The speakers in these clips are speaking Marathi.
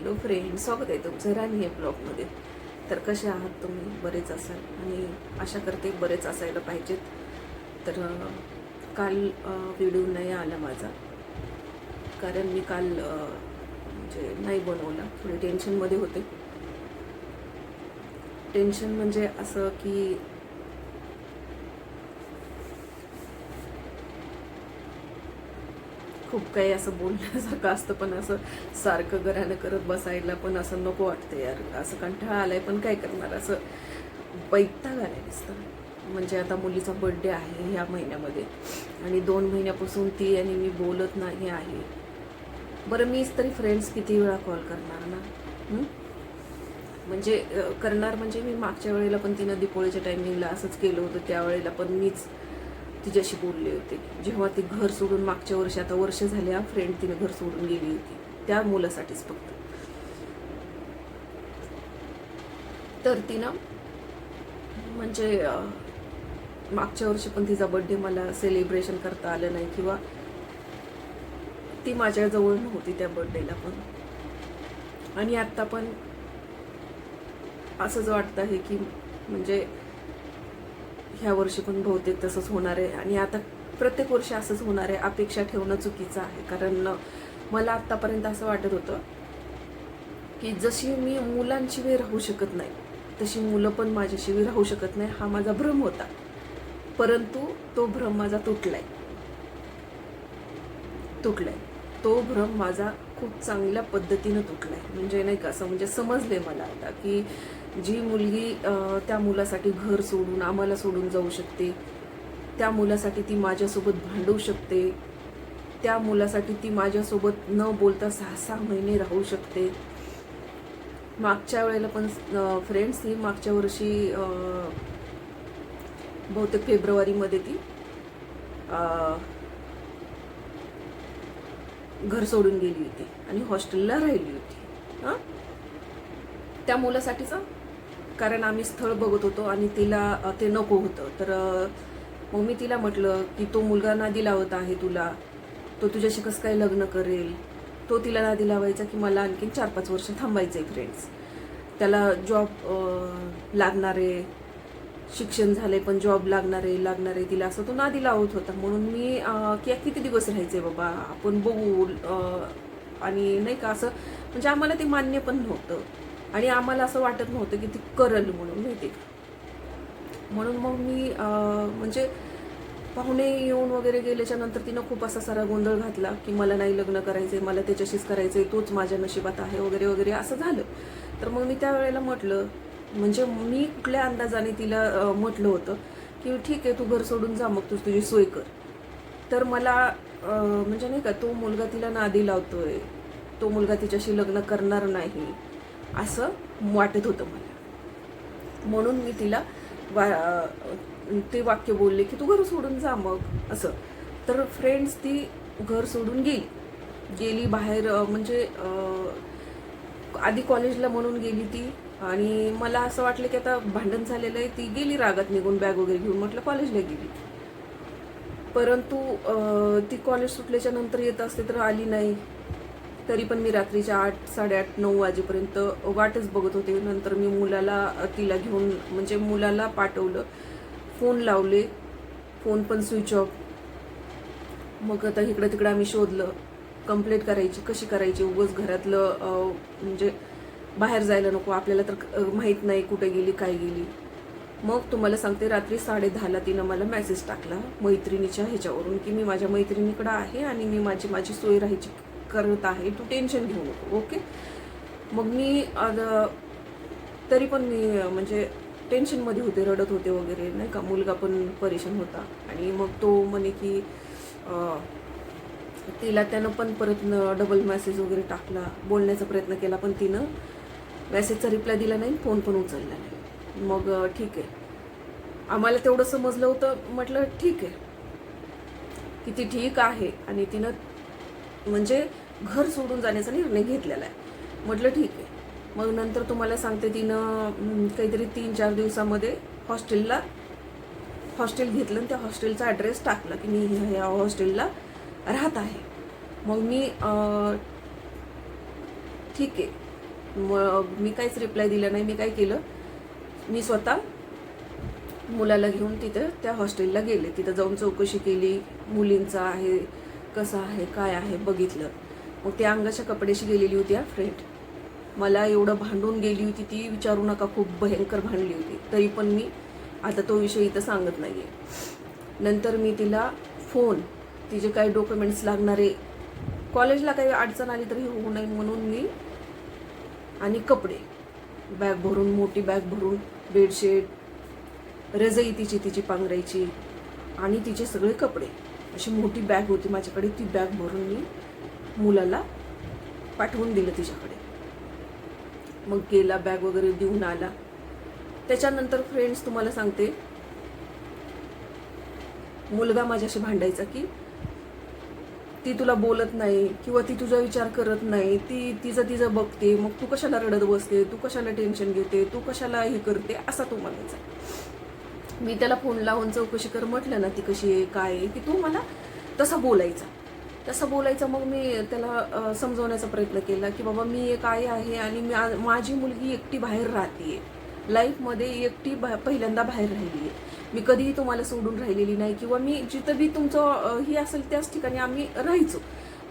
हॅलो फ्रेंड स्वागत आहे तुमचं राणी या ब्लॉगमध्ये. तर कसे आहात तुम्ही? बरेच असाल. आणि आशा करते बरेच असायला पाहिजेत. तर काल व्हिडिओ नाही आला माझा. कारण मी काल म्हणजे नाही बनवला. थोडी टेन्शनमध्ये होते. टेन्शन म्हणजे असं की खूप काही असं बोलण्यासारखं असतं पण असं सारखं घरानं करत बसायला पण असं नको वाटतं यार. असं कंटाळा आलाय पण काय करणार? असं बैठता आलाय दिसतं म्हणजे आता मुलीचा बड्डे आहे ह्या महिन्यामध्ये आणि दोन महिन्यापासून ती आणि मी बोलत नाही आहे. बरं मीच तरी फ्रेंड्स किती वेळा कॉल करणार ना? म्हणजे करणार म्हणजे मी मागच्या वेळेला पण तिनं दिपोळीच्या टायमिंगला असंच केलं होतं त्यावेळेला पण मीच तिच्याशी बोलले होते. जेव्हा ती घर सोडून मागच्या वर्षी आता वर्ष झाले हा फ्रेंड तिने घर सोडून गेली होती. त्या मुलासाठीच फक्त. तर तिनं म्हणजे मागच्या वर्षी पण तिचा बर्थडे मला सेलिब्रेशन करता आलं नाही किंवा ती माझ्याजवळ नव्हती त्या बर्थडेला पण. आणि आत्ता पण असंच वाटतं आहे की म्हणजे ह्या वर्षी पण बहुतेक तसंच होणार आहे. आणि आता प्रत्येक वर्षी असंच होणार आहे. अपेक्षा ठेवणं चुकीचं आहे. कारण मला आत्तापर्यंत असं वाटत होतं की जशी मी मुलांशिवाय राहू शकत नाही तशी मुलं पण माझ्याशिवाय राहू शकत नाही हा माझा भ्रम होता. परंतु तो भ्रम माझा तुटलाय. तुटलाय. तो भ्रम माझा खूप चांगल्या पद्धतीनं तुटलाय. म्हणजे नाही का असं म्हणजे समजले मला आता की जी मुलगी त्या मुलासाठी घर सोडून आम्हाला सोडून जाऊ शकते त्या मुलासाठी ती माझ्यासोबत भांडू शकते त्या मुलासाठी ती माझ्यासोबत न बोलता सहा सहा महिने राहू शकते. मागच्या वेळेला पण फ्रेंड्स ही मागच्या वर्षी बहुतेक फेब्रुवारीमध्ये ती घर सोडून गेली होती आणि हॉस्टेलला राहिली होती. हां? त्या मुलासाठीचा कारण आम्ही स्थळ बघत होतो आणि तिला ते नको होतं. तर मग मी तिला म्हटलं की तो मुलगा नादी लावत आहे तुला. तो तुझ्याशी कसं काय लग्न करेल? तो तिला नादी लावायचा की मला आणखीन चार पाच वर्ष थांबायचं आहे फ्रेंड्स त्याला जॉब लागणारे शिक्षण झाले पण जॉब लागणारे लागणारे तिला असं तो नादी लावत होता. म्हणून मी की किती दिवस राहायचे बाबा? आपण बघू आणि नाही का असं म्हणजे आम्हाला ते मान्य पण नव्हतं. आणि आम्हाला असं वाटत नव्हतं की ती करल म्हणून माहिती का? म्हणून मग मी म्हणजे पाहुणे येऊन वगैरे गेल्याच्यानंतर तिनं खूप असा सारा गोंधळ घातला की मला नाही लग्न करायचंय मला त्याच्याशीच करायचंय तोच माझ्या नशिबात आहे वगैरे वगैरे असं झालं. तर मग मी त्यावेळेला म्हटलं म्हणजे मी कुठल्या अंदाजाने तिला म्हटलं होतं की ठीक आहे तू घर सोडून जा मग तू तुझी सोय कर. तर मला म्हणजे नाही का तो मुलगा तिला नादी लावतोय तो मुलगा तिच्याशी लग्न करणार नाही. असं वाटत होतं मला. म्हणून मी तिला वा ते वाक्य बोलले की तू घर सोडून जा मग असं. तर फ्रेंड्स ती घर सोडून गेली. गेली बाहेर म्हणजे आधी कॉलेजला म्हणून गेली ती. आणि मला असं वाटलं की आता भांडण झालेलं आहे ती गेली रागात निघून बॅग वगैरे घेऊन म्हटलं कॉलेजला गेली. परंतु ती कॉलेज सुटल्याच्या नंतर येत असते तर आली नाही. तरी पण मी रात्रीच्या आठ साडेआठ नऊ वाजेपर्यंत वाटच बघत होते. नंतर मी मुलाला तिला घेऊन म्हणजे मुलाला पाठवलं. फोन लावले. फोन पण स्विच ऑफ. मग आता इकडं तिकडं आम्ही शोधलं. कंप्लेंट करायची कशी करायची? उगंच घरातलं म्हणजे बाहेर जायला नको. आपल्याला तर माहीत नाही कुठे गेली काय गेली. मग तुम्हाला सांगते रात्री साडे दहाला तिनं मला मेसेज टाकला मैत्रिणीच्या ह्याच्यावरून की मी माझ्या मैत्रिणीकडं आहे आणि मी माझी माझी सोय राहायची करत आहे तू टेन्शन घेऊ नको ओके मग मी आता तरी पण मी म्हणजे टेन्शनमध्ये होते रडत होते वगैरे नाही का? मुलगा पण परेशान होता. आणि मग तो म्हणे की तिला त्यानं पण परत डबल मेसेज वगैरे टाकला बोलण्याचा प्रयत्न केला पण तिनं मेसेजचा रिप्लाय दिला नाही फोन पण उचलला नाही. मग ठीक आहे. आम्हाला तेवढं समजलं होतं म्हटलं ठीक आहे. की ती ठीक आहे. आणि तिनं म्हणजे घर सोडून जाण्याचा निर्णय घेतलेला आहे. म्हटलं ठीक आहे. मग नंतर तुम्हाला सांगते तिनं काहीतरी तीन चार दिवसामध्ये हॉस्टेलला हॉस्टेल घेतलं आणि त्या हॉस्टेलचा ॲड्रेस टाकला की मी ह्या- हॉस्टेलला राहत आहे. मग मी ठीक आहे. मग मी काहीच रिप्लाय दिला नाही. मी काय केलं? मी स्वतः मुलाला घेऊन तिथं त्या हॉस्टेलला गेले. तिथं जाऊन चौकशी केली. मुलींचं आहे कसं आहे काय आहे बघितलं. मग त्या अंगाच्या कपड्याशी गेलेली होती हा फ्रेंड मला एवढं भांडून गेली होती ती विचारू नका खूप भयंकर भांडली होती. तरी पण मी आता तो विषय इथं सांगत नाही आहे नंतर मी तिला फोन तिचे काही डॉक्युमेंट्स लागणारे कॉलेजला काही अडचण आली तरी होऊ नये म्हणून मी आणि कपडे बॅग भरून मोठी बॅग भरून बेडशीट रजई तिची तिची पांघरायची आणि तिचे सगळे कपडे. अशी मोठी बॅग होती माझ्याकडे. ती बॅग भरून मी मुलाला पाठवून दिलं तिच्याकडे. मग गेला बॅग वगैरे देऊन आला. त्याच्यानंतर फ्रेंड्स तुम्हाला सांगते मुलगा माझ्याशी भांडायचा की ती तुला बोलत नाही किंवा ती तुझा विचार करत नाही. ती तिचं तिचं बघते. मग तू कशाला रडत बसते? तू कशाला टेन्शन घेते? तू कशाला हे करते? असा तो म्हणायचा. मी त्याला फोन लावून चौकशी कर म्हटलं ना ती कशी आहे काय आहे की तू मला तसा बोलायचा. तसं बोलायचं मग मी त्याला समजवण्याचा प्रयत्न केला की बाबा मी एक आई आहे आणि मी माझी मुलगी एकटी बाहेर राहते लाईफमध्ये एकटी बा पहिल्यांदा बाहेर राहिली आहे मी कधीही तुम्हाला सोडून राहिलेली नाही किंवा मी जिथं बी तुमचं ही असेल त्याच ठिकाणी आम्ही राहायचो.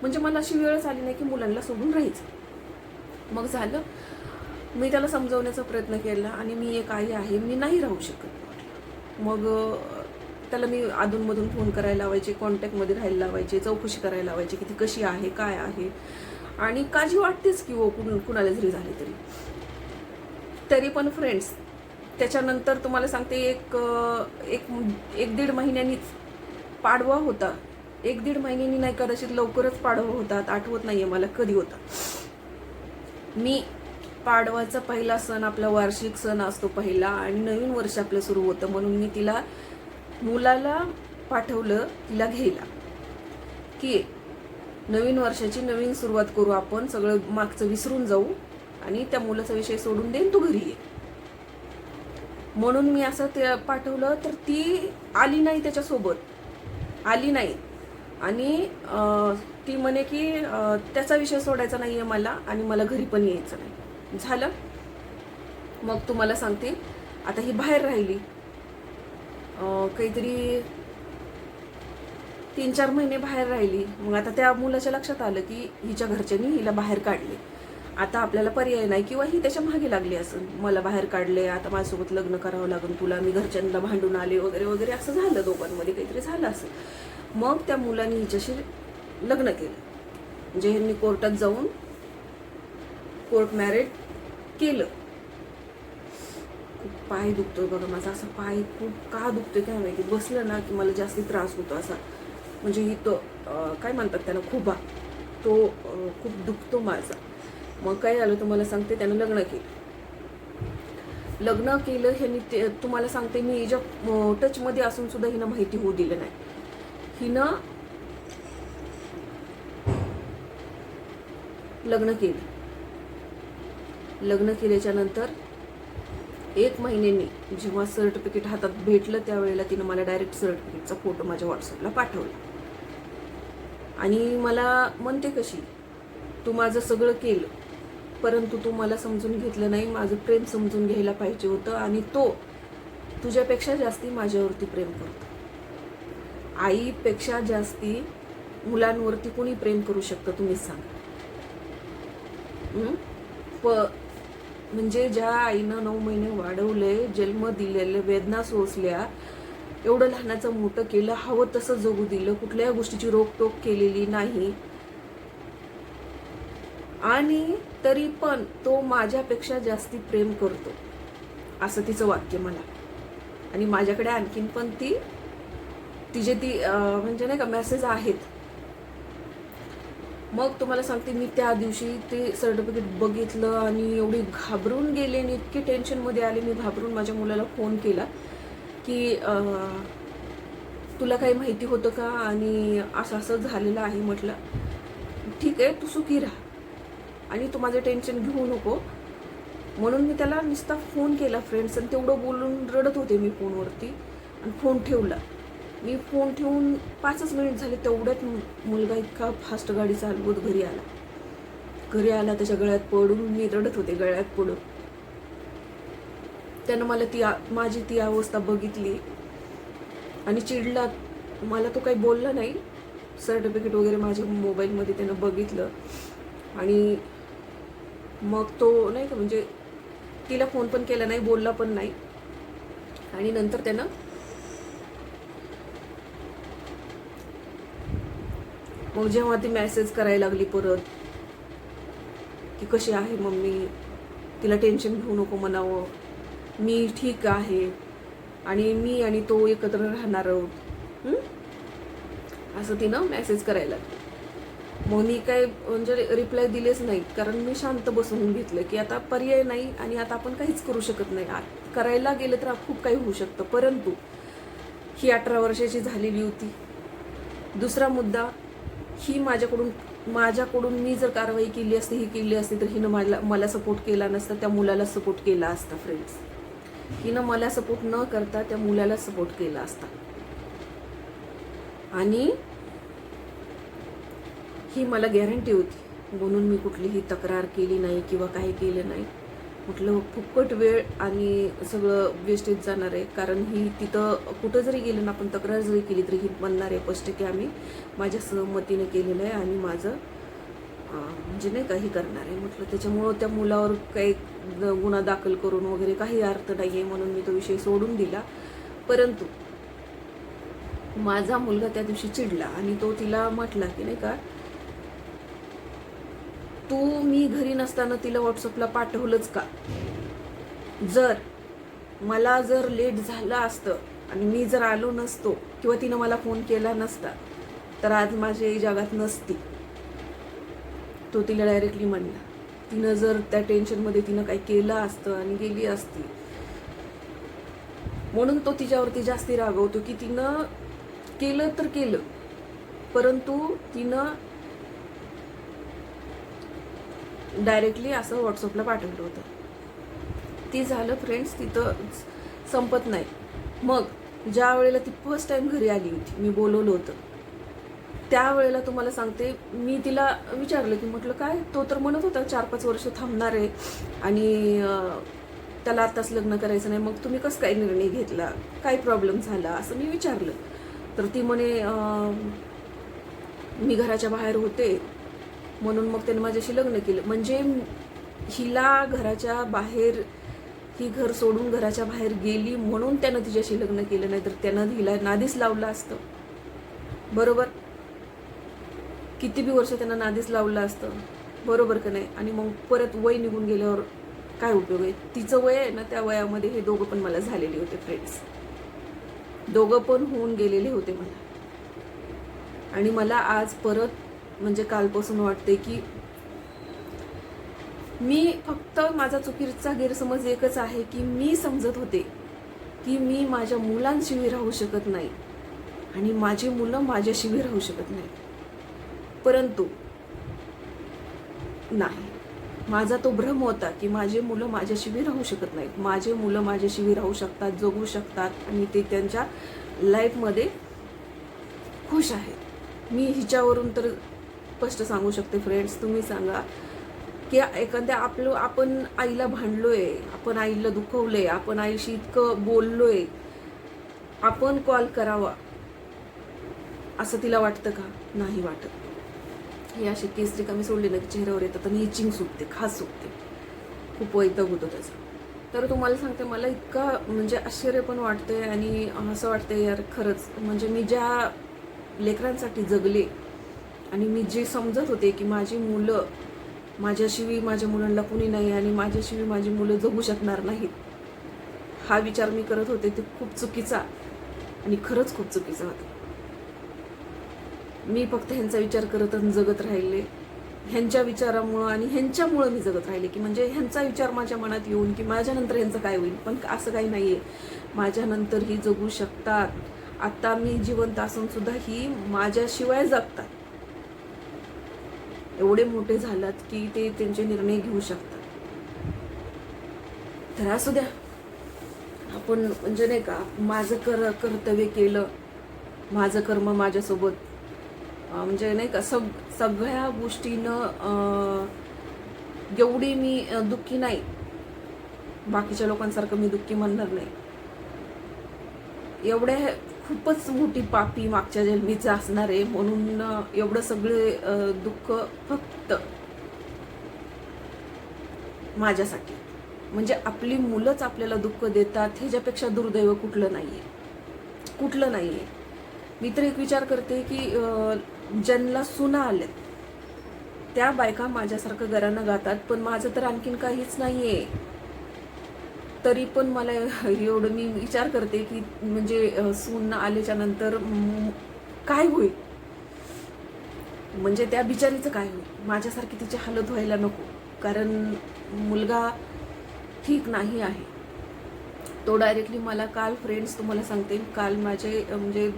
म्हणजे मला अशी वेळच आली नाही की मुलांना सोडून राहायचं. मग झालं. मी त्याला समजवण्याचा प्रयत्न केला आणि मी एक आई आहे मी नाही राहू शकत. मग त्याला मी अधूनमधून फोन करायला लावायचे कॉन्टॅक्टमध्ये राहायला लावायचे चौकशी करायला लावायची की ती कशी आहे काय आहे. आणि काळजी वाटतेच की हो कुण कुणाला जरी झाली तरी. तरी पण फ्रेंड्स त्याच्यानंतर तुम्हाला सांगते एक एक एक दीड महिन्यांनीच पाडवा होता. एक दीड महिन्यांनी नाही कदाचित लवकरच पाडवा होतात आठवत नाही आहे मला कधी होता. मी पाडवाचा पहिला सण आपला वार्षिक सण असतो पहिला आणि नवीन वर्ष आपलं सुरू होतं म्हणून मी तिला मुलाला पाठवलं तिला घ्यायला. की नवीन वर्षाची नवीन सुरुवात करू आपण सगळं मागचं विसरून जाऊ आणि त्या मुलाचा विषय सोडून देईन तू घरी ये. म्हणून मी असं ते पाठवलं तर ती आली नाही त्याच्यासोबत. आली नाही. आणि ती म्हणे की त्याचा विषय सोडायचा नाही आहे मला आणि मला घरी पण यायचं नाही. झालं. मग तुम्हाला सांगते. आता ही बाहेर राहिली. काहीतरी तीन चार महिने बाहेर राहिली. मग आता त्या मुलाच्या लक्षात आलं की हिच्या घरच्यांनी हिला बाहेर काढले. आता आपल्याला पर्याय नाही किंवा ही त्याच्यामागे लागली असं मला बाहेर काढले आता माझ्यासोबत लग्न करावं लागेल तुला मी घरच्यांना भांडून आले वगैरे वगैरे असं झालं दोघांमध्ये काहीतरी झालं असं मग त्या मुलांनी हिच्याशी लग्न केलं. म्हणजे ह्यांनी कोर्टात जाऊन कोर्ट मॅरेज केलं. खूप पाय दुखतोय बघा माझा. असा पाय खूप का दुखतोय काय माहिती. बसलं ना की मला जास्ती त्रास होतो असा. म्हणजे ही तो काय म्हणतात त्याला खुबा. तो खूप दुखतो माझा. मग काय झालं तुम्हाला सांगते त्यानं लग्न केलं. लग्न केलं ह्यांनी ते तुम्हाला सांगते मी हिच्या टचमध्ये असून सुद्धा हिनं माहिती होऊ दिलं नाही. हिनं लग्न केलं. लग्न केल्याच्यानंतर एक महिन्यांनी जेव्हा सर्टिफिकेट हातात भेटलं त्यावेळेला तिनं मला डायरेक्ट सर्टिफिकेटचा फोटो माझ्या व्हॉट्सअपला पाठवला. आणि मला म्हणते कशी तू माझं सगळं केलं परंतु तू मला समजून घेतलं नाही माझं प्रेम समजून घ्यायला पाहिजे होतं आणि तो तुझ्यापेक्षा जास्ती माझ्यावरती प्रेम करतो. आईपेक्षा जास्ती मुलांवरती कोणी प्रेम करू शकतं तुम्ही सांगा. प म्हणजे ज्या आईनं नऊ महिने वाढवले जन्म दिलेले वेदना सोसल्या एवढं लहानाचं मोठं केलं हवं तसं जगू दिलं कुठल्याही गोष्टीची रोकटोक केलेली नाही. आणि तरी पण तो माझ्यापेक्षा जास्ती प्रेम करतो असं तिचं वाक्य मला. आणि माझ्याकडे आणखीन पण ती तिचे ती म्हणजे नाही का मेसेज आहेत. मग तुम्हाला सांगते मी त्या दिवशी ते सर्टिफिकेट बघितलं आणि एवढी घाबरून गेले आणि इतकी टेन्शनमध्ये आले. मी घाबरून माझ्या मुलाला फोन केला की तुला काही माहिती होतं का? आणि असं असं झालेलं आहे म्हटलं. ठीक आहे तू सुखी राहा आणि तू माझं टेन्शन घेऊ नको. म्हणून मी त्याला नुसता फोन केला फ्रेंड्स आणि तेवढं बोलून रडत होते मी फोनवरती आणि फोन ठेवला. मी फोन ठेवून पाचच मिनिट झाले तेवढ्यात मु- मुलगा इतका फास्ट गाडी चालवत घरी आला. घरी आला त्याच्या गळ्यात पडून मी रडत होते गळ्यात पडून. त्यानं मला ती माझी ती अवस्था बघितली आणि चिडला. मला तो काही बोलला नाही. सर्टिफिकेट वगैरे माझ्या मोबाईलमध्ये त्यानं बघितलं. आणि मग तो नाही का म्हणजे तिला फोन पण केला नाही बोलला पण नाही. आणि नंतर त्यानं मग जेव्हा ती मेसेज करायला लागली परत की कशी आहे मम्मी? तिला टेन्शन घेऊ नको म्हणावं. मी ठीक आहे. आणि मी आणि तो एकत्र राहणार आहोत. असं तिनं मेसेज करायला मग मी काय म्हणजे रिप्लाय दिलेच नाही कारण मी शांत बसवून घेतलं की आता पर्याय नाही आणि आता आपण काहीच करू शकत नाही. आत- करायला गेलं तर खूप काही होऊ शकतं परंतु ही अठरा वर्षाची झालेली होती. दुसरा मुद्दा ही माझ्याकडून माझ्याकडून मी जर कारवाई केली असती ही केली असती तर हिनं मला मला सपोर्ट केला नसता त्या मुलाला सपोर्ट केला असता फ्रेंड्स हिनं मला सपोर्ट न करता त्या मुलाला सपोर्ट केला असता. आणि ही मला गॅरंटी होती म्हणून मी कुठलीही तक्रार केली नाही किंवा काही केलं नाही. म्हटलं फुकट वेळ आणि सगळं वेस्टेज जाणार आहे. कारण ही तिथं कुठं जरी गेलं ना आपण तक्रार जरी केली तरी ही म्हणणार आहे स्पष्ट की आम्ही माझ्या सहमतीने केलेलं आहे आणि माझं म्हणजे नाही काही करणार आहे. म्हटलं त्याच्यामुळं त्या मुलावर काही गुन्हा दाखल करून वगैरे काही अर्थ नाही आहे म्हणून मी तो विषय सोडून दिला. परंतु माझा मुलगा त्या दिवशी चिडला आणि तो तिला म्हटला की नाही का तू मी घरी नसताना तिला व्हॉट्सअपला पाठवलंच का? जर मला जर लेट झालं असतं आणि मी जर आलो नसतो किंवा तिनं मला फोन केला नसता तर आज माझी जगात नसती. तो तिला डायरेक्टली म्हणला. तिनं जर त्या टेन्शनमध्ये तिनं काही केलं असतं आणि गेली असती म्हणून तो तिच्यावरती जास्ती रागवतो की तिनं केलं तर केलं परंतु तिनं डायरेक्टली असं व्हॉट्सअपला पाठवलं होतं. ती झालं फ्रेंड्स तिथं संपत नाही. मग ज्या वेळेला ती फर्स्ट टाइम घरी आली होती मी बोलवलं होतं. त्यावेळेला तुम्हाला सांगते मी तिला विचारलं की म्हटलं काय? तो तर म्हणत होता चार पाच वर्ष थांबणार आहे आणि त्याला आत्ताच लग्न करायचं नाही. मग तुम्ही कसं काय निर्णय घेतला? काय प्रॉब्लेम झाला? असं मी विचारलं. तर ती म्हणे मी घराच्या बाहेर होते. म्हणून मग त्याने माझ्याशी लग्न केलं. म्हणजे हिला घराच्या बाहेर ही घर सोडून घराच्या बाहेर गेली म्हणून त्यानं तिच्याशी लग्न केलं नाही तर त्यानं हिला नादीच लावलं असतं. बरोबर? किती बी वर्ष त्यांना नादीच लावलं असतं. बरोबर का नाही? आणि मग परत वय निघून गेल्यावर काय उपयोग आहे? तिचं वय आहे ना त्या वयामध्ये हे दोघं पण मला झालेले होते फ्रेंड्स दोघं पण होऊन गेलेले होते मला. आणि मला आज परत म्हणजे कालपासून वाटते की मी फक्त माझा चुकीचा गैरसमज एकच आहे की मी समजत होते की मी माझ्या मुलांशिवाय राहू शकत नाही आणि माझी मुलं माझ्याशिवाय राहू शकत नाही परंतु नाही. माझा तो भ्रम होता की माझे मुलं माझ्याशिवाय राहू शकत नाहीत. माझे मुलं माझ्याशिवाय राहू शकतात जगू शकतात आणि ते त्यांच्या लाईफमध्ये खुश आहेत. मी हिच्यावरून तर स्पष्ट सांगू शकते फ्रेंड्स तुम्ही सांगा. की एखाद्या आपलं आपण आईला भांडलोय आपण आईला दुखवलंय आपण आईशी इतकं बोललोय आपण कॉल करावा. असं तिला वाटतं का? नाही वाटत. हे असे केसरी कमी सोडले ना की चेहऱ्यावर येतात आणि इचिंग सुटते खास सुटते. खूप वैताग होतो त्याचा. तर तुम्हाला सांगते मला इतका म्हणजे आश्चर्य पण वाटतंय आणि असं वाटतंय यार खरंच. म्हणजे मी ज्या लेकरांसाठी जगले आणि मी जे समजत होते की माझी मुलं माझ्याशिवाय माझ्या मुलांना कुणी नाही आणि माझ्याशिवाय माझी मुलं जगू शकणार नाहीत हा विचार मी करत होते. ते खूप चुकीचा आणि खरंच खूप चुकीचा होता. मी फक्त ह्यांचा विचार करत आणि जगत राहिले. ह्यांच्या विचारामुळं आणि ह्यांच्यामुळं मी जगत राहिले की म्हणजे ह्यांचा विचार माझ्या मनात येऊन की माझ्यानंतर ह्यांचं काय होईल? पण असं काही नाही आहे माझ्यानंतर ही जगू शकतात. आता मी जिवंत असूनसुद्धा ही माझ्याशिवाय जगतात. एवढे मोठे झालात की ते त्यांचे निर्णय घेऊ शकतात. तर असू द्या. आपण म्हणजे नाही का माझं कर कर्तव्य केलं माझं कर्म माझ्यासोबत. म्हणजे नाही का सग सगळ्या गोष्टीनं एवढी मी दुःखी नाही. बाकीच्या लोकांसारखं मी दुःखी म्हणणार नाही. एवढ्या खूपच मोठी पापी मागच्या जन्मीचं असणार आहे म्हणून एवढं सगळे दुःख फक्त माझ्यासाठी. म्हणजे आपली मुलंच आपल्याला दुःख देतात ह्याच्यापेक्षा दुर्दैव कुठलं नाही आहे कुठलं नाही आहे मी तर एक विचार करते की ज्यांना सुना आल्यात त्या बायका माझ्यासारखं घरानं गातात पण माझं तर आणखीन काहीच नाही आहे तरी पण मला एवढं मी विचार करते की म्हणजे सून आल्याच्यानंतर काय होईल? म्हणजे त्या बिचारीचं काय होईल? माझ्यासारखी तिची हालत व्हायला नको. कारण मुलगा ठीक नाही आहे. तो डायरेक्टली मला काल फ्रेंड्स तुम्हाला सांगते काल माझे म्हणजे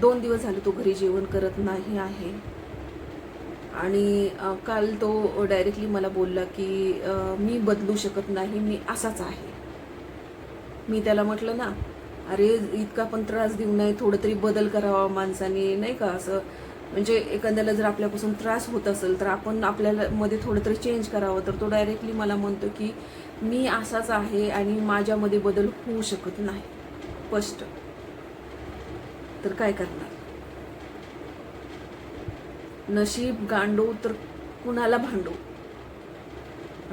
दोन दिवस झाले तो घरी जेवण करत नाही आहे. आणि काल तो डायरेक्टली मला बोलला की मी बदलू शकत नाही मी असाच आहे. मी त्याला म्हटलं ना अरे इतका पण त्रास देऊ नये थोडं तरी बदल करावा माणसाने नाही का? असं. म्हणजे एखाद्याला जर आपल्यापासून त्रास होत असेल तर आपण आपल्याला मध्ये थोडं तरी चेंज करावं. तर तो डायरेक्टली मला म्हणतो की मी असाच आहे आणि माझ्यामध्ये बदल होऊ शकत नाही. स्पष्ट. तर काय करणार? नशीब गांडो तर कुणाला भांडो?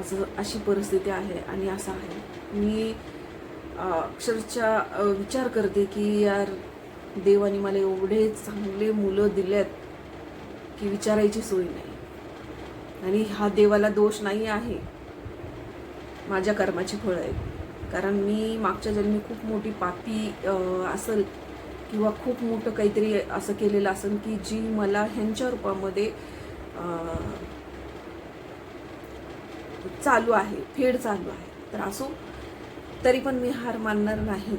असं अशी परिस्थिती आहे आणि असं आहे. मी अक्षरशः विचार करते की यार देवाने मला एवढे चांगले मुलं दिलेत की विचारायची सोय नाही. आणि हा देवाला दोष नाही आहे. माझ्या कर्माची फळं आहेत. कारण मी मागच्या जन्मी खूप मोठी पापी असेल किंवा खूप मोठं काहीतरी असं केलेलं असेल की जी मला ह्यांच्या रूपामध्ये चालू आहे फेड चालू आहे. तर असो तरी पण मी हार मानणार नाही.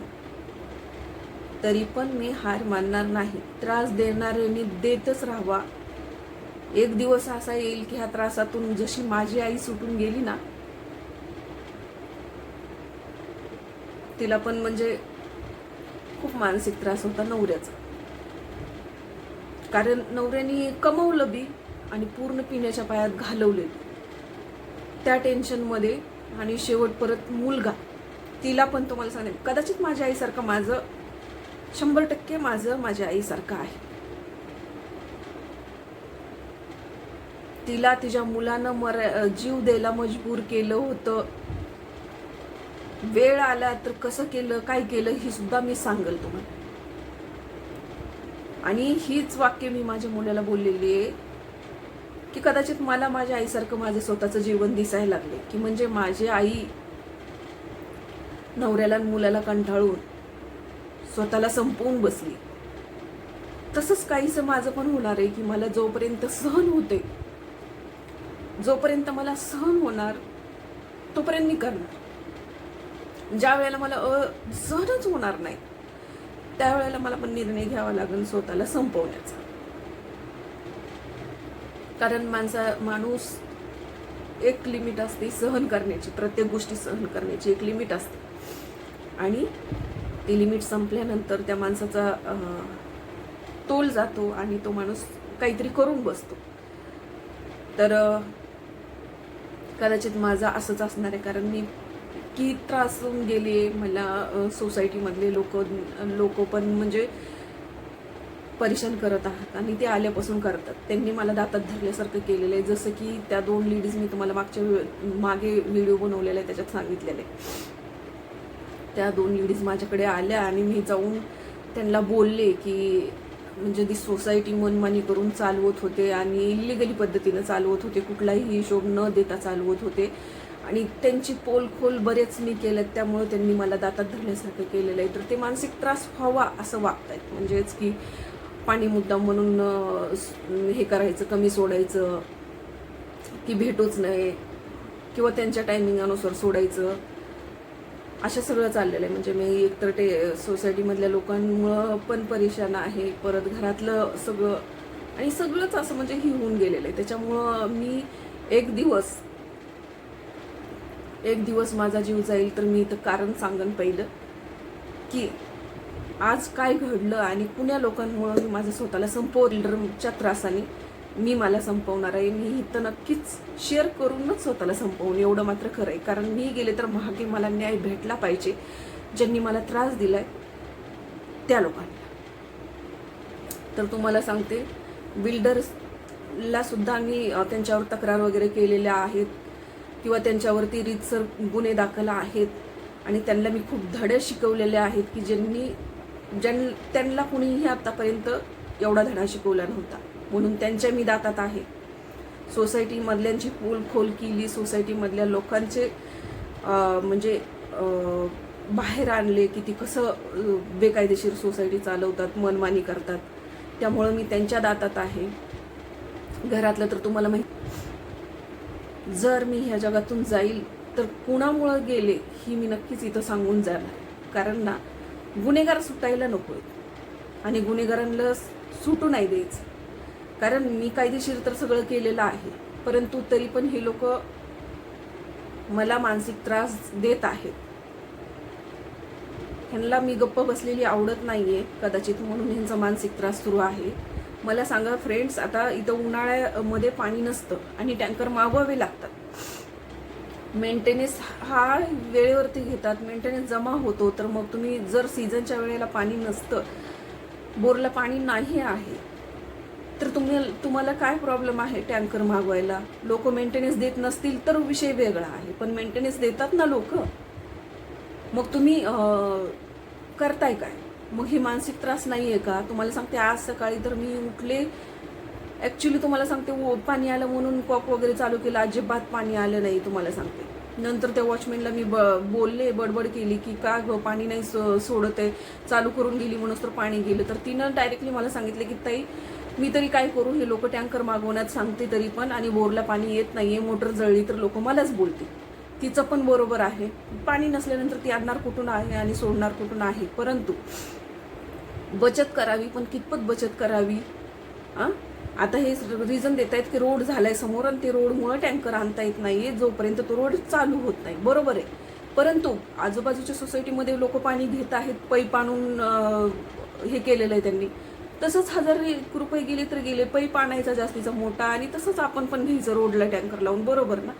तरी पण मी हार मानणार नाही. त्रास देणाऱ्यांनी देतच राहावा. एक दिवस असा येईल की ह्या त्रासातून जशी माझी आई सुटून गेली ना तिला पण म्हणजे खूप मानसिक त्रास होता नवऱ्याचा. कारण नवऱ्याने कमवलं बी आणि पूर्ण पिण्याच्या पायात घालवले त्या टेन्शनमध्ये आणि शेवट परत मुलगा. तिला पण तुम्हाला सांगेल कदाचित माझ्या आईसारखं माझं शंभर टक्के माझं माझ्या आईसारखं आहे. तिला तिच्या मुलानं मर जीव द्यायला मजबूर केलं होतं. वेळ आला तर कसं केलं काय केलं ही सुद्धा मी सांगेल तुम्हाला. आणि हीच वाक्य मी माझ्या मुलाला बोललेली आहे की कदाचित मला माझ्या आईसारखं माझं स्वतःचं जीवन दिसायला लागले की म्हणजे माझी आई नवऱ्याला मुलाला कंटाळून स्वतःला संपवून बसली. तसंच काहीसं माझं पण होणार आहे की मला जोपर्यंत सहन होते जोपर्यंत मला सहन होणार तोपर्यंत मी करणार. ज्या वेळेला मला अ सहनच होणार नाही त्यावेळेला मला पण निर्णय घ्यावा लागेल स्वतःला संपवण्याचा. कारण माणसा माणूस एक लिमिट असते सहन करण्याची प्रत्येक गोष्टी सहन करण्याची एक लिमिट असते. आणि ती लिमिट संपल्यानंतर त्या माणसाचा तोल जातो आणि तो माणूस काहीतरी करून बसतो. तर कदाचित माझा असंच असणार आहे कारण मी किती त्रास होऊन गेले मला सोसायटीमधले लोक लोक पण म्हणजे परेशान करत आहात आणि ते आल्यापासून करतात. त्यांनी मला दातात धरल्यासारखं केलेलं आहे. जसं की त्या दोन लेडीज मी तुम्हाला मागच्या मागे व्हिडिओ बनवलेला आहे त्याच्यात सांगितलेलं आहे. त्या दोन लेडीज माझ्याकडे आल्या आणि मी जाऊन त्यांना बोलले की म्हणजे ती सोसायटी मनमानी करून चालवत होते आणि इलिगली पद्धतीनं चालवत होते. कुठलाही हिशोब न देता चालवत होते. आणि त्यांची पोलखोल बरेच मी केल्यात त्यामुळं त्यांनी मला दातात धरण्यासारखं केलेलं आहे. तर ते मानसिक त्रास व्हावा असं वागतायत. म्हणजेच की पाणी मुद्दाम म्हणून हे करायचं कमी सोडायचं की भेटूच नाही किंवा त्यांच्या टायमिंगानुसार सोडायचं असं सगळं चाललेलं आहे. म्हणजे मी एकतर ते सोसायटीमधल्या लोकांमुळं पण परेशान आहे परत घरातलं सगळं आणि सगळंच असं म्हणजे ही होऊन गेलेलं आहे. त्याच्यामुळं मी एक दिवस एक दिवस माझा जीव जाईल तर मी इथं कारण सांगन पहिलं. की आज काय घडलं आणि कुण्या लोकांमुळं मी माझं स्वतःला संपवलच्या त्रासाने मी मला संपवणार आहे. मी इथं नक्कीच शेअर करूनच स्वतःला संपवून एवढं मात्र खरं आहे. कारण मी गेले तर महागे मला न्याय भेटला पाहिजे. ज्यांनी मला त्रास दिलाय त्या लोकांना. तर तुम्हाला सांगते बिल्डर्सला सुद्धा मी त्यांच्यावर तक्रार वगैरे केलेल्या आहेत. किंवा त्यांच्यावरती रीतसर गुन्हे दाखल आहेत. आणि त्यांना मी खूप धडे शिकवलेले आहेत की ज्यांनी ज्यां त्यांना कुणीही आत्तापर्यंत एवढा धडा शिकवला नव्हता. म्हणून त्यांच्या मी दातात आहे. सोसायटीमधल्यांची पोल खोल केली सोसायटीमधल्या लोकांचे म्हणजे बाहेर आणले की ती कसं बेकायदेशीर सोसायटी चालवतात मनमानी करतात. त्यामुळं मी त्यांच्या दातात आहे. घरातलं तर तुम्हाला माहिती जर मी ह्या जगातून जाईल तर कुणामुळं गेले ही मी नक्कीच इथं सांगून जाणार कारण ना गुन्हेगार सुटायला नको आणि गुन्हेगारांना सुटू नाही द्यायचं. कारण मी कायदेशीर तर सगळं केलेलं आहे परंतु तरी पण हे लोक मला मानसिक त्रास देत आहेत. ह्यांना मी गप्प बसलेली आवडत नाही आहे कदाचित म्हणून ह्यांचा मानसिक त्रास सुरू आहे. मला सांगा फ्रेंड्स आता इथं उन्हाळ्यामध्ये पाणी नसतं आणि टँकर मागवावे लागतात. मेंटेनन्स हा वेळेवरती घेतात. मेंटेनन्स जमा होतो तर मग तुम्ही जर सीझनच्या वेळेला पाणी नसतं बोरला पाणी नाही आहे तर तुम्ही तुम्हाला काय प्रॉब्लेम आहे टँकर मागवायला? लोक मेंटेनन्स देत नसतील तर विषय वेगळा आहे पण मेंटेनन्स देतात ना लोक? मग तुम्ही करताय काय? मग ही मानसिक त्रास नाही आहे का? तुम्हाला सांगते आज सकाळी तर मी उठले. ॲक्च्युली तुम्हाला सांगते पाणी आलं म्हणून कॉक वगैरे चालू केलं अजिबात पाणी आलं नाही तुम्हाला सांगते. नंतर त्या वॉचमॅनला मी ब बोलले बडबड केली की का ग पाणी नाही सो- सोडत आहे चालू करून गेली म्हणून तर पाणी गेलं. तर तिनं डायरेक्टली मला सांगितलं की ताई मी तरी काय करू? हे लोक टँकर मागवण्यात सांगते तरी पण आणि बोरला पाणी येत नाही आहे मोटर जळली तर लोक मलाच बोलते तिचं पण बरोबर आहे. पाणी नसल्यानंतर ती आणणार कुठून आहे आणि सोडणार कुठून आहे? परंतु बचत करावी पण कितपत बचत करावी? आ? आता हे रिझन देत आहेत की रोड झालाय समोर आणि ते रोडमुळं टँकर आणता येत नाहीये. जोपर्यंत तो रोड चालू होत नाही. बरोबर आहे. परंतु आजूबाजूच्या सोसायटीमध्ये लोक पाणी घेत आहेत पैप आणून हे केलेलं आहे त्यांनी. तसंच हजार एक रुपये गेले तर गेले. पैप आणायचा जास्तीचा मोठा आणि तसंच आपण पण घ्यायचं रोडला टँकर लावून. बरोबर ना?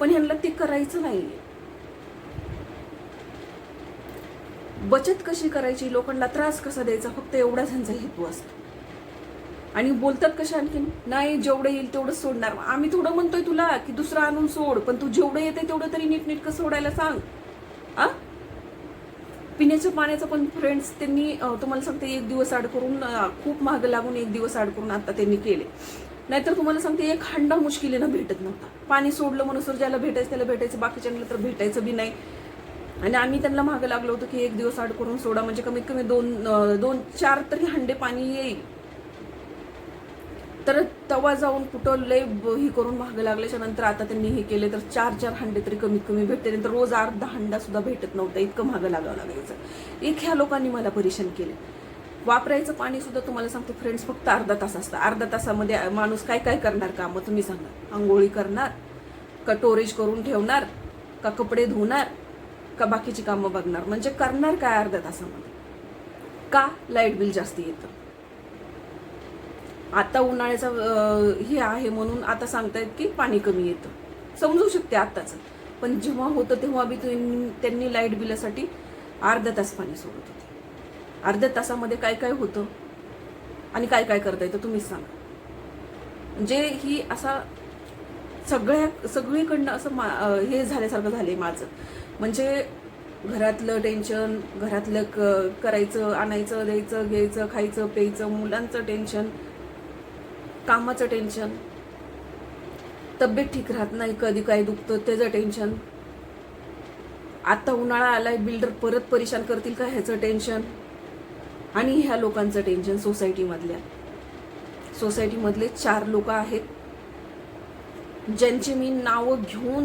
पण ह्यांना ते करायचं नाही बचत कशी करायची? लोकांना त्रास कसा द्यायचा? फक्त एवढाच ह्यांचा हेतू असतो. आणि बोलतात कशा आणखीन? नाही जेवढं येईल तेवढं सोडणार. आम्ही थोडं म्हणतोय तुला की दुसरं आणून सोड पण तू जेवढं येते तेवढं तरी नीटनीटकं सोडायला सांग. आ? पिण्याच्या पाण्याचं पण फ्रेंड्स त्यांनी तुम्हाला सांगते एक दिवस आड करून खूप महाग लागून एक दिवस आड करून आता त्यांनी केले. नाहीतर तुम्हाला सांगते एक हांडा मुश्किलीनं भेटत नव्हता. पाणी सोडलं म्हणून सर ज्याला भेटायचं त्याला भेटायचं बाकीच्यांना तर भेटायचं बी नाही. आणि आम्ही त्यांना मागं लागलो होतो की एक दिवस आड करून सोडा म्हणजे कमीत कमी दोन दोन चार तरी हंडे पाणी येईल. तर तवा जाऊन कुठं लय ब- ही करून महाग लागल्याच्या नंतर आता त्यांनी हे केले तर चार चार हंडे तरी कमीत कमी भेटते. नंतर रोज अर्धा हंडा सुद्धा भेटत नव्हता इतकं महाग लागावं लागायचं. एक ह्या लोकांनी मला परेशान केलं. वापरायचं पाणी सुद्धा तुम्हाला सांगतो फ्रेंड्स फक्त अर्धा तास असतं. अर्धा तासामध्ये माणूस काय काय करणार कामं? तुम्ही सांगा. आंघोळी करणार का टोरेज करून ठेवणार का कपडे धुणार का बाकीची कामं बघणार? म्हणजे करणार काय अर्ध्या तासामध्ये? का लाइट बिल जास्ती येतं? आता उन्हाळ्याचा हे आहे म्हणून आता सांगतायत की पाणी कमी येतं. समजू शकते आत्ताच. पण जेव्हा होतं तेव्हा बी त्यांनी लाइट बिलासाठी अर्धा तास पाणी सोडत होते. अर्ध्या तासामध्ये काय काय होतं आणि काय काय करता येतं तुम्हीच सांगा. म्हणजे ही असा सगळ्या सगळीकडनं असं मा हे झाल्यासारखं झालं आहे माझं. म्हणजे घरातलं टेन्शन घरातलं क करायचं आणायचं द्यायचं घ्यायचं खायचं प्यायचं मुलांचं टेन्शन कामाचं टेन्शन. तब्येत ठीक राहत नाही कधी काय दुखतं त्याचं टेन्शन. आता उन्हाळा आलाय बिल्डर परत परेशान करतील का ह्याचं टेन्शन? आणि ह्या लोकांचं टेन्शन सोसायटीमधल्या सोसायटीमधले चार लोक आहेत. ज्यांची मी नावं घेऊन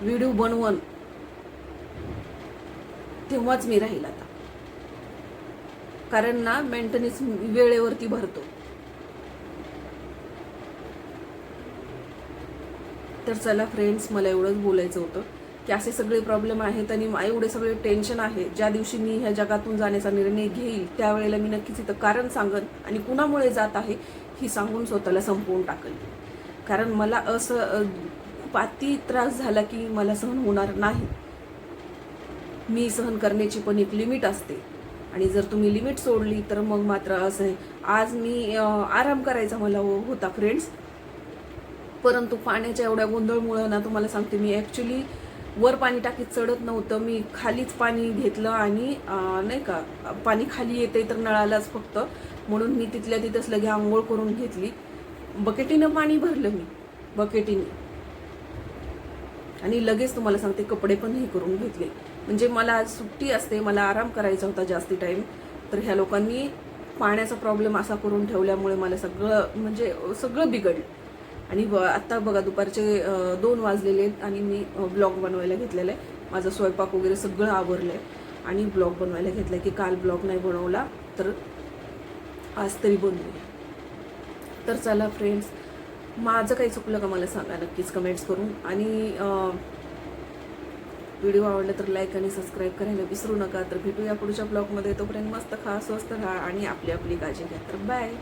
व्हिडिओ बनवून तेव्हाच मी राहील आता. कारण ना मेंटेनन्स वेळेवरती भरतो. तर चला फ्रेंड्स मला एवढंच बोलायचं होतं. की असे सगळे प्रॉब्लेम आहेत आणि एवढे सगळे टेन्शन आहे. ज्या दिवशी मी ह्या जगातून जाण्याचा निर्णय घेईल त्यावेळेला मी नक्कीच इथं कारण सांगन आणि कुणामुळे जात आहे ही सांगून स्वतःला संपवून टाकल कारण मला असं पाती खूप अति त्रास झाला की मला सहन होणार नाही. मी सहन करण्याची पण एक लिमिट असते. आणि जर तुम्ही लिमिट सोडली तर मग मात्र असं आहे. आज मी आराम करायचा मला हो-, होता फ्रेंड्स परंतु पाण्याच्या एवढ्या गोंधळमुळं ना तुम्हाला सांगते मी ॲक्च्युली वर पाणी टाकीत चढत नव्हतं. मी खालीच पाणी घेतलं आणि नाही का पाणी खाली येते तर नळालाच फक्त. म्हणून मी तिथल्या तिथंच लगे आंघोळ करून घेतली. बकेटीनं पाणी भरलं मी. बकेटीने. आणि लगेच तुम्हाला सांगते कपडे पण हे करून घेतले. म्हणजे मला आज सुट्टी असते मला आराम करायचा होता जास्ती टाईम तर ह्या लोकांनी पाण्याचा प्रॉब्लेम असा करून ठेवल्यामुळे मला सगळं म्हणजे सगळं बिघडलं. आणि ब आत्ता बघा दुपारचे दोन वाजलेले आहेत आणि मी ब्लॉग बनवायला घेतलेला आहे. माझा स्वयंपाक वगैरे सगळं आवरलं आहे आणि ब्लॉग बनवायला घेतला आहे की काल ब्लॉग नाही बनवला तर आज तरी बनवूया. तर चला फ्रेंड्स माझं काही चुकलं का मला सांगा नक्कीच कमेंट्स करून. आणि व्हिडिओ आवडला तर लाईक आणि सबस्क्राईब करायला विसरू नका. तर भेटूया पुढच्या ब्लॉगमध्ये तोपर्यंत मस्त खा स्वस्त राहा आणि आपली आपली काळजी घ्या. तर बाय